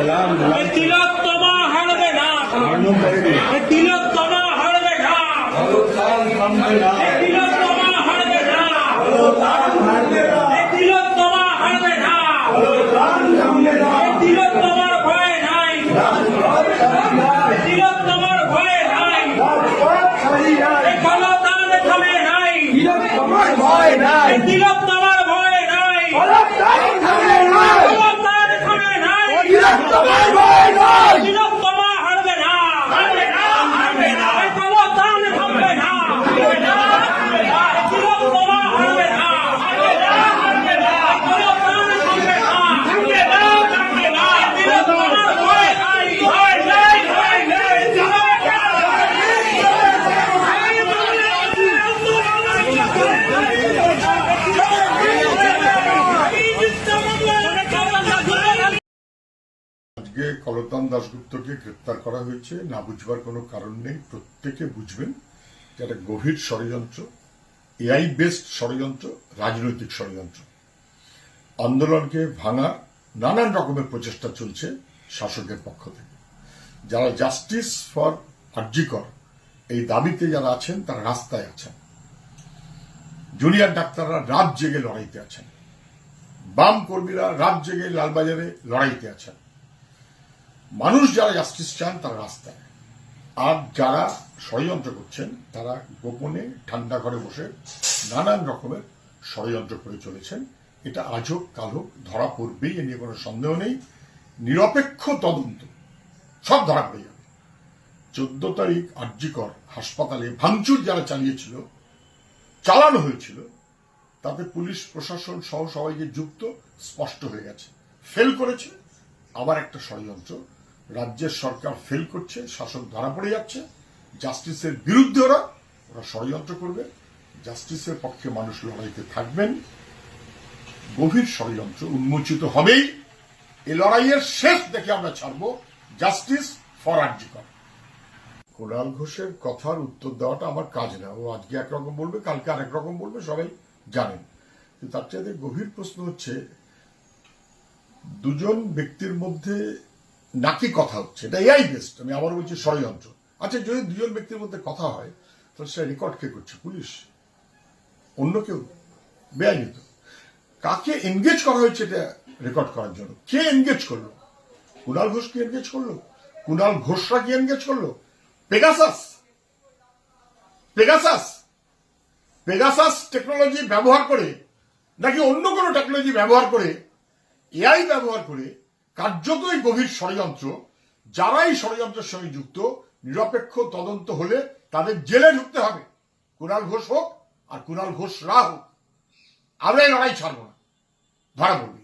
सलाम। तमा तो हण में ना। हाँ। हण में আজকে কলতান দাশগুপ্তকে গ্রেপ্তার করা হয়েছে। না বুঝবার কোনো কারণ নেই। প্রত্যেকে বুঝবেন যে একটা গভীর ষড়যন্ত্র, এআই বেসড ষড়যন্ত্র, রাজনৈতিক ষড়যন্ত্র। আন্দোলনকে ভাঙার নানান রকমের প্রচেষ্টা চলছে শাসকের পক্ষ থেকে। যারা জাস্টিস ফর আর্জিকর এই দাবিতে যারা আছেন, তারা রাস্তায় আছেন। জুনিয়র ডাক্তাররা রাত জেগে লড়াইতে আছেন। বাম কর্মীরা রাত জেগে লালবাজারে লড়াইতে আছেন। মানুষ যারা জাস্টিস চান, তারা রাস্তায়। আর যারা ষড়যন্ত্র করছেন, তারা গোপনে ঠান্ডা ঘরে বসে নানান রকমের ষড়যন্ত্র করে চলেছেন। এটা আজ হোক কাল হোক ধরা পড়বেই, এ নিয়ে কোনো সন্দেহ নেই। নিরপেক্ষ তদন্ত, সব ধরা পড়ে যাবে। চোদ্দ তারিখ আর্যিকর হাসপাতালে ভাঙচুর যারা চালিয়েছিল, চালানো হয়েছিল, তাতে পুলিশ, প্রশাসন সহ সবাই যে যুক্ত, স্পষ্ট হয়ে গেছে। ফেল করেছে, আবার একটা ষড়যন্ত্র। রাজ্যের সরকার ফেল করছে, শাসক ধরা পড়ে যাচ্ছে জাস্টিসের বিরুদ্ধে ওরা ওরা ষড়যন্ত্র করবে জাস্টিসের পক্ষে মানুষ লড়াইতে থাকবেন, গভীর ষড়যন্ত্র উন্মোচিত হবেই এই লড়াইয়ের শেষ দেখে আমরা ছাড়বো জাস্টিস ফর আর্জিকর কুণাল ঘোষের কথার উত্তর দেওয়াটা আমার কাজ না, ও আজকে একরকম বলবে, কালকে আরেক রকম বলবে, সবাই জানেন। তার চাইতে গভীর প্রশ্ন হচ্ছে, দুজন ব্যক্তির মধ্যে নাকি কথা হচ্ছে? এটা এআই বেস্ট আমি আবার বলছি ষড়যন্ত্র। আচ্ছা যদি দুজন ব্যক্তির মধ্যে কথা হয়, তাহলে সেটা রেকর্ড কে করছে? পুলিশ? অন্য কেউ? বেআইনি তো কাকে এনগেজ করা হয়েছে এটা রেকর্ড করার জন্য? কে এনগেজ করল? কুণাল ঘোষ কি এনগেজ করল? কুণাল ঘোষরা কি এনগেজ করল? পেগাসাস পেগাসাস পেগাসাস টেকনোলজি ব্যবহার করে, নাকি অন্য কোনো টেকনোলজি ব্যবহার করে এআই ব্যবহার করে কার্যতই গভীর ষড়যন্ত্র, যারাই ষড়যন্ত্রের সঙ্গে যুক্ত, নিরপেক্ষ তদন্ত হলে তাদের জেলে ঢুকতে হবে। কুণাল ঘোষ হোক আর কুণাল ঘোষ রা হোক, আমরা এই লড়াই ছাড়বো না। ধরা পড়বি।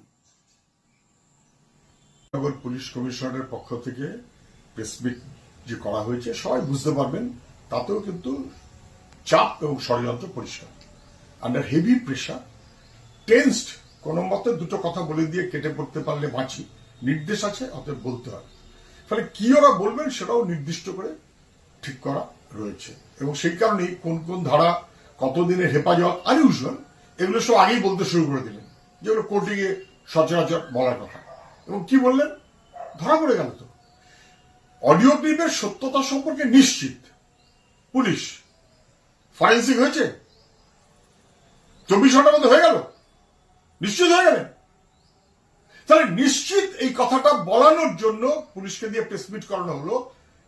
পুলিশ কমিশনারের পক্ষ থেকে প্রেসমিট যে করা হয়েছে, সবাই বুঝতে পারবেন, তাতেও কিন্তু চাপ এবং ষড়যন্ত্র পরিষ্কার। আন্ডার হেভি প্রেশার টেন্সড কোনো মতে দুটো কথা বলে দিয়ে কেটে পড়তে পারলে বাঁচি। নির্দেশ আছে, অতএব বলতে হয় ফলে কি ওরা বলবেন সেটাও নির্দিষ্ট করে ঠিক করা রয়েছে। এবং সেই কারণেই কোন কোন ধারা, কতদিনের হেফাজত আনইউজুয়াল এগুলো সব আগেই বলতে শুরু করে দিলেন। যেগুলো কোর্টে গিয়ে সচরাচর বলার কথা। এবং কি বললেন? ধরা পড়ে গেল তো। অডিও ক্লিপের সত্যতা সম্পর্কে নিশ্চিত। পুলিশ। ফরেন্সিক হয়েছে? চব্বিশ ঘণ্টার মধ্যে হয়ে গেল? নিশ্চিত হয়ে গেলেন? তাহলে নিশ্চিত এই কথাটা বলানোর জন্য পুলিশকে দিয়ে প্রেসমিট করানো হলো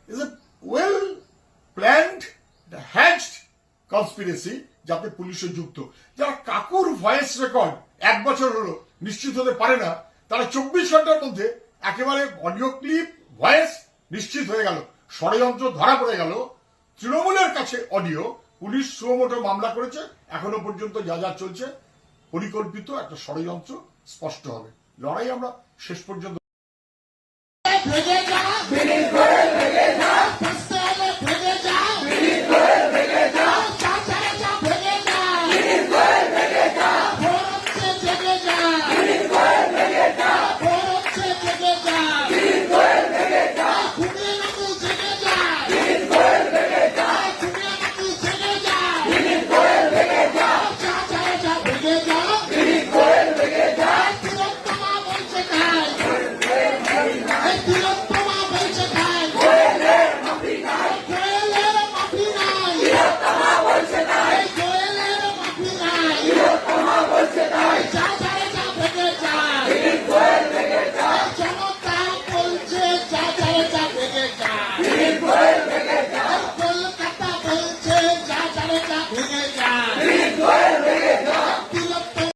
is a well planned hatched conspiracy যাতে পুলিশে যুক্ত। যারা কাকুর ভয়েস রেকর্ড এক বছর হলো, নিশ্চিত হতে পারে না, তারা চব্বিশ ঘণ্টার মধ্যে একেবারে অডিও ক্লিপ ভয়েস নিশ্চিত হয়ে গেল, ষড়যন্ত্র ধরা পড়ে গেল। তৃণমূলের কাছে অডিও পুলিশ সুমোটো মামলা করেছে, এখনও পর্যন্ত যা যা চলছে, পরিকল্পিত একটা ষড়যন্ত্র স্পষ্ট হবে। लड़ाई हम शेष पर्त